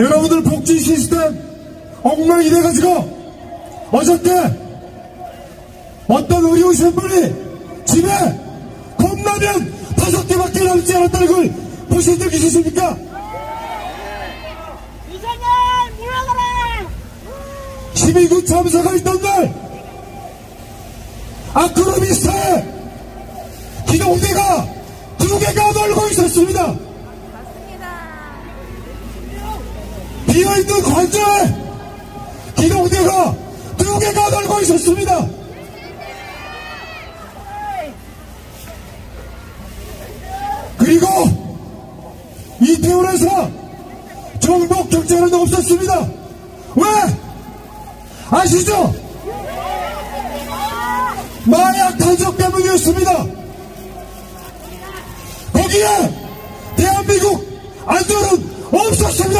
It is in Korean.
여러분들 복지 시스템 엉망이 돼가지고 어저께 어떤 의료오신 분이 집에 컵라면 다섯 개밖에 남지 않았다는 걸 보신 적 있으십니까? 이사님 물러가라 12구 참사가 있던 날 아크로비스타에 기동대가 두 개가 놀고 있었습니다. 비어있는 관저에 기동대가 두 개가 놀고 있었습니다. 그리고 이태원에서 정복 경찰은 없었습니다. 왜? 아시죠? 마약 탄속 때문이었습니다. 거기에 대한민국 안전은 없었습니다.